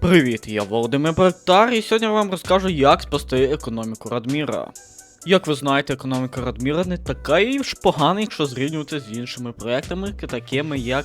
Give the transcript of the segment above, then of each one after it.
Привіт, я Володимир Бертар, і сьогодні я вам розкажу, як спасти економіку Радміра. Як ви знаєте, економіка Радміра не така і ж погана, якщо зрівнювати з іншими проектами, такими як.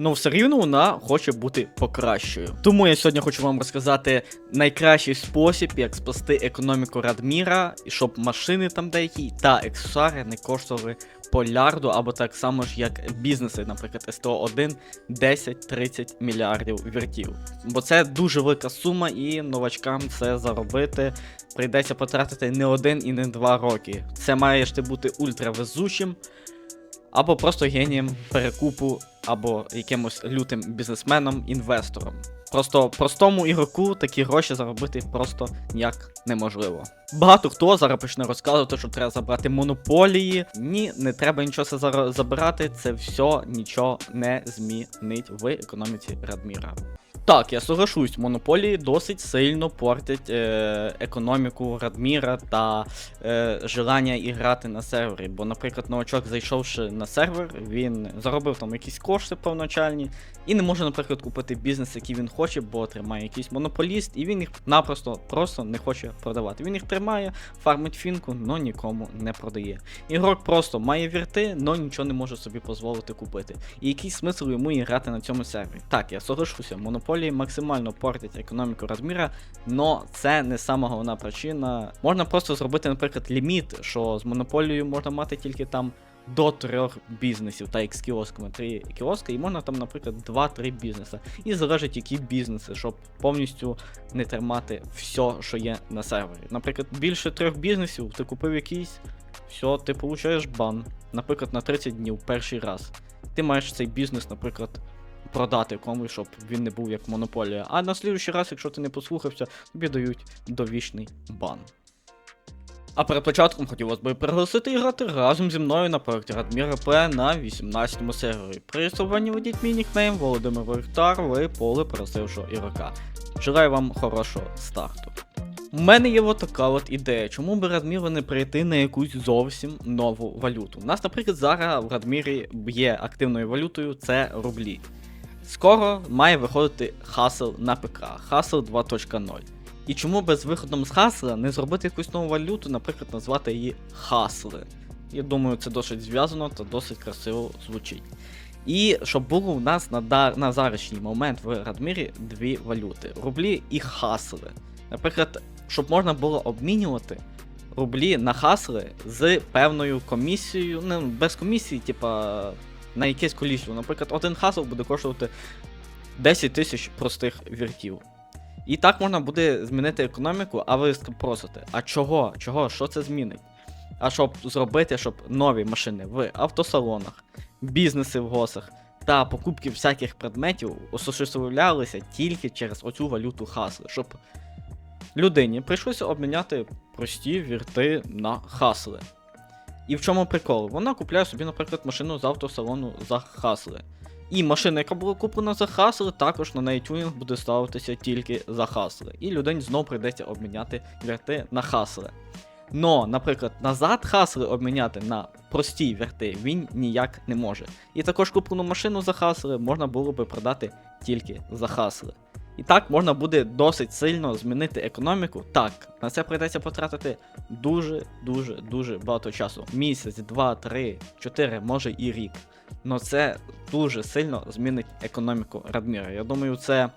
Ну, все рівно вона хоче бути покращою. Тому я сьогодні хочу вам розказати найкращий спосіб, як спасти економіку Радміра, і щоб машини там деякі та аксесуари не коштували полярду, або так само ж, як бізнеси, наприклад, СТО-1 10-30 мільярдів віртів. Бо це дуже велика сума, і новачкам це заробити прийдеться потратити не один і не два роки. Це маєш ти бути ультравезучим, або просто генієм перекупу, або якимось лютим бізнесменом, інвестором. Просто простому ігроку такі гроші заробити просто ніяк неможливо. Багато хто зараз почне розказувати, що треба забрати монополії. Ні, не треба нічого зараз зара- забирати, це все нічого не змінить в економіці Радміра. Так, я соглашусь, монополії досить сильно портять е, економіку Радміра та е, желання іграти на сервері. Бо, наприклад, новачок, зайшовши на сервер, він заробив там якісь кошти повначальні і не може, наприклад, купити бізнес, який він хоче, бо тримає якийсь монополіст, і він їх напросто просто не хоче продавати. Він їх тримає, фармить фінку, но нікому не продає. Ігрок просто має вірти, но нічого не може собі дозволити купити. І який смисл йому і грати на цьому сервері? Так, я соглашуся, монополії максимально портять економіку розміра, но це не сама головна причина. Можна просто зробити, наприклад, ліміт, що з монополією можна мати тільки там. До трьох бізнесів, та як з кіосками, три кіоски, і можна там, наприклад, 2-3 бізнеси. І залежить, які бізнеси, щоб повністю не тримати все, що є на сервері. Наприклад, більше трьох бізнесів, ти купив якийсь, все, ти получаєш бан. Наприклад, на 30 днів перший раз. Ти маєш цей бізнес, наприклад, продати комусь, щоб він не був як монополія. А на слідуючий раз, якщо ти не послухався, тобі дають довічний бан. А перед початком хотів вас би пригласити грати разом зі мною на проєкті Радмір РП на 18 му сервері. При реєструванні мій нікнейм Володимир Вихтар, ви поле просившого ігрока. Желаю вам хорошого старту. У мене є от така от ідея, чому би Радміру не прийти на якусь зовсім нову валюту. У нас, наприклад, зараз в Радмірі є активною валютою, це рублі. Скоро має виходити хасл на ПК, хасл 2.0. І чому без виходом з хасла не зробити якусь нову валюту, наприклад, назвати її хасли. Я думаю, це досить зв'язано та досить красиво звучить. І щоб було у нас на, дар... на зарішній момент в Радмірі дві валюти: рублі і хасли. Наприклад, щоб можна було обмінювати рублі на хасли з певною комісією, ну, без комісії, типа на якесь колісо. Наприклад, один хасл буде коштувати 10 тисяч простих віртів. І так можна буде змінити економіку, а ви просите, а чого? Чого? Що це змінить? А щоб зробити, щоб нові машини в автосалонах, бізнеси в госах та покупки всяких предметів осуществлялися тільки через оцю валюту хасли, щоб людині прийшлося обміняти прості вірти на хасли. І в чому прикол? Вона купляє собі, наприклад, машину з автосалону за хасли. І машина, яка була куплена за хасли, також на неї тюнінг буде ставитися тільки за хасли. І людині знову прийдеться обміняти вірти на хасли. Но, наприклад, назад хасли обміняти на прості вірти він ніяк не може. І також куплену машину за хасли можна було би продати тільки за хасли. І так можна буде досить сильно змінити економіку. Так, на це прийдеться потратити дуже, дуже, дуже багато часу. Місяць, два, три, чотири, може і рік. Но це дуже сильно змінить економіку Радміра. Я думаю, це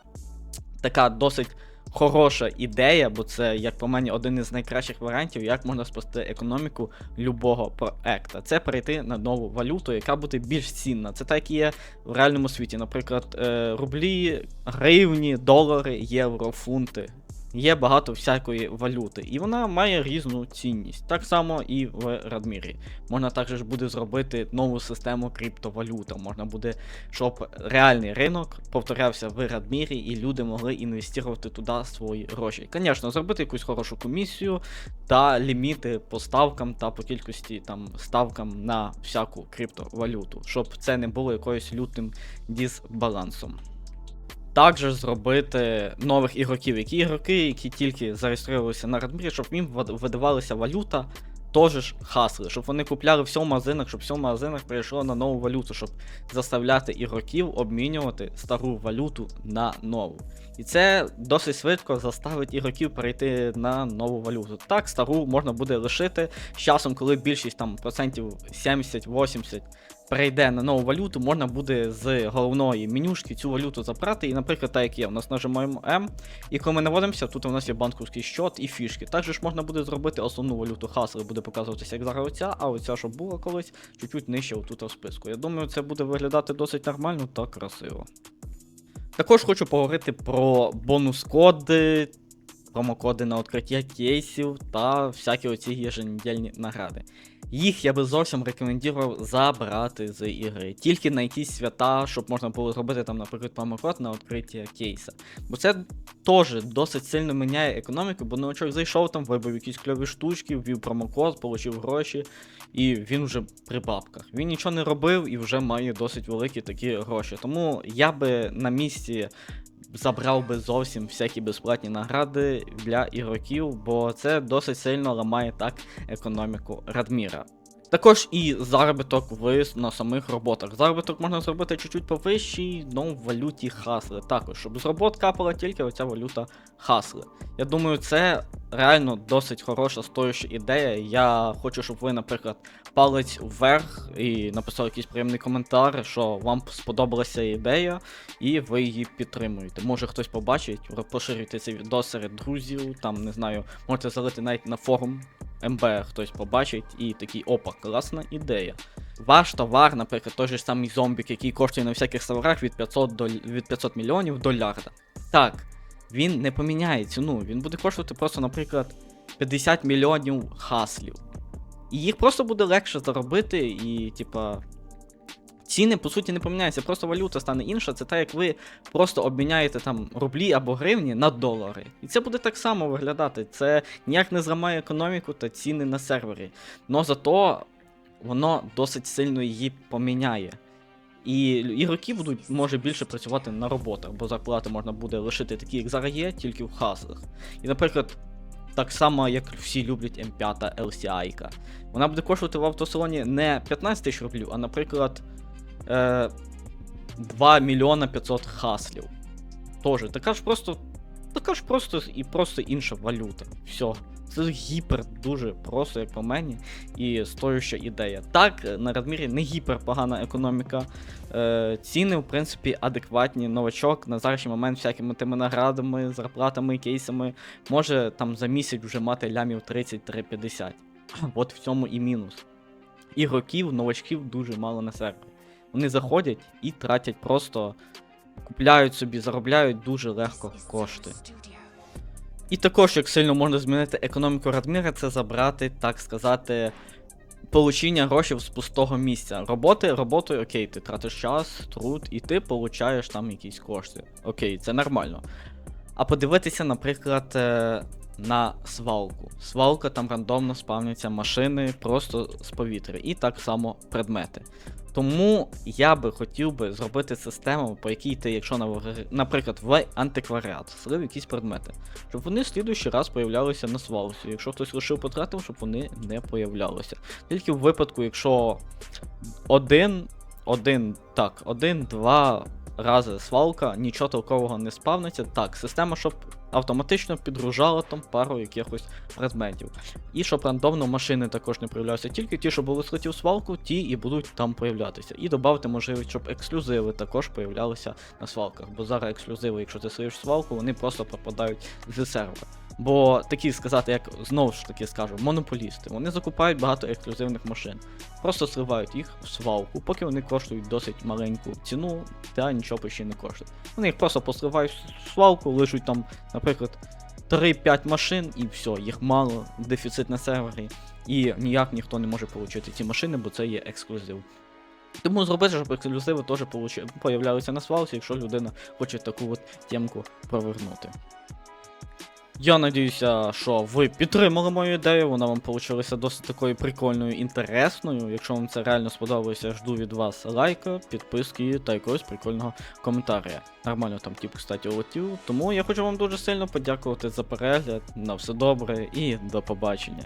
така досить хороша ідея, бо це, як по мені, один із найкращих варіантів, як можна спасти економіку любого проекта. Це перейти на нову валюту, яка буде більш цінна. Це так і є в реальному світі. Наприклад, е, рублі, гривні, долари, євро, фунти. Є багато всякої валюти, і вона має різну цінність. Так само і в Радмірі. Можна також буде зробити нову систему криптовалюта. Можна буде, щоб реальний ринок повторявся в Радмірі, і люди могли інвестувати туди свої гроші. Звісно, зробити якусь хорошу комісію та ліміти по ставкам та по кількості там ставкам на всяку криптовалюту, щоб це не було якоюсь лютим дисбалансом. Також зробити нових ігроків, які ігроки, які тільки зареєструвалися на Радмірі, щоб їм видавалася валюта, теж ж хасли, щоб вони купляли в магазинах, щоб в магазинах перейшло на нову валюту, щоб заставляти ігроків обмінювати стару валюту на нову. І це досить швидко заставить ігроків перейти на нову валюту. Так, стару можна буде лишити з часом, коли більшість там процентів 70-80 перейде на нову валюту, можна буде з головної менюшки цю валюту забрати. І, наприклад, так як є, у нас нажимаємо M, і коли ми наводимося, тут у нас є банківський щот і фішки. Також можна буде зробити основну валюту хасли, буде показуватися як зараз оця, а оця, що була колись, чуть-чуть нижче отут в списку. Я думаю, це буде виглядати досить нормально та красиво. Також хочу поговорити про бонус-коди, промокоди на відкриття кейсів та всякі оці еженедільні награди. Їх я би зовсім рекомендував забрати з ігри. Tільки на якісь свята, щоб можна було зробити там, наприклад, промокод на відкриття кейса. Бо це теж досить сильно міняє економіку, бо новачок зайшов там, вибив якісь кльові штучки, ввів промокод, отримав гроші, і він вже при бабках. Він нічого не робив і вже має досить великі такі гроші. Тому я би на місці забрав би зовсім всякі безплатні награди для ігроків, бо це досить сильно ламає так економіку Радміра. Також і заробіток в на самих роботах. Заробіток можна зробити чуть-чуть повищий, но в валюті хасли. Також, щоб з робот капала тільки оця валюта хасли. Я думаю, це реально досить хороша стоюча ідея. Я хочу, щоб ви, наприклад, палець вверх і написали якийсь приємний коментар, що вам сподобалася ідея, і ви її підтримуєте. Може хтось побачить, поширюйте цей відео серед друзів, там не знаю, можете залити навіть на форум. МБ хтось побачить і такий опа, класна ідея. Ваш товар, наприклад, той же самий зомбік, який коштує на всяких серверах від 500 до від 500 мільйонів до лярда. Так, він не поміняє ціну, він буде коштувати просто, наприклад, 50 мільйонів хаслів. І їх просто буде легше заробити, і, типа. Ціни, по суті, не поміняються, просто валюта стане інша. Це так, як ви просто обміняєте там рублі або гривні на долари. І це буде так само виглядати. Це ніяк не зламає економіку та ціни на сервері. Но зато воно досить сильно її поміняє. І ігроки будуть, може, більше працювати на роботах, бо зарплати можна буде лишити такі, як зараз є, тільки в хаслах. І, наприклад, так само, як всі люблять М5 LCI. Вона буде коштувати в автосалоні не 15 тисяч рублів, а, наприклад, е, 2 мільйона 500 хаслів. Тоже, така ж просто. Така ж просто і просто інша валюта. Все. Це гіпер дуже просто, як по мені, і стоюча ідея. Так, на Радмірі не гіпер погана економіка. Е, ціни, в принципі, адекватні. Новачок на зараз момент всякими тими наградами, зарплатами, кейсами може там за місяць вже мати лямів 30-50. От в цьому і мінус. Ігроків, новачків дуже мало на сервері. Вони заходять і тратять просто, купляють собі, заробляють дуже легко кошти. І також, як сильно можна змінити економіку Радміра, це забрати, так сказати, получення грошей з пустого місця. Роботи, роботою, окей, ти тратиш час, труд, і ти получаєш там якісь кошти. Окей, це нормально. А подивитися, наприклад, е, на свалку. Свалка там рандомно спавняться машини просто з повітря, і так само предмети. Тому я би хотів би зробити систему, по якій ти, якщо наприклад, в антикваріат слив якісь предмети, щоб вони в слідуючий раз появлялися на свалці. Якщо хтось лишив потратив, щоб вони не появлялися. Тільки в випадку, якщо один, один, так, один, два рази свалка, нічого толкового не спавниться. Так, система, щоб автоматично підгружала там пару якихось предметів. І щоб рандомно машини також не появлялися, тільки ті, що були слиті в свалку, ті і будуть там появлятися. І додати можливість, щоб ексклюзиви також появлялися на свалках. Бо зараз ексклюзиви, якщо ти слиєш свалку, вони просто пропадають з сервера. Бо такі сказати, як знову ж таки скажу, монополісти, вони закупають багато ексклюзивних машин, просто сливають їх в свалку, поки вони коштують досить маленьку ціну, та нічого почти не коштують. Вони їх просто посливають в свалку, лишуть там, наприклад, 3-5 машин і все, їх мало, дефіцит на сервері, і ніяк ніхто не може отримати ці машини, бо це є ексклюзив. Тому зробити, щоб ексклюзиви теж появлялися на свалці, якщо людина хоче таку от темку провернути. Я надіюся, що ви підтримали мою ідею, вона вам вийшла досить такою прикольною, інтересною. Якщо вам це реально сподобалося, жду від вас лайка, підписки та якогось прикольного коментаря. Нормально там тіп, кстати, улетів. Тому я хочу вам дуже сильно подякувати за перегляд. На все добре і до побачення.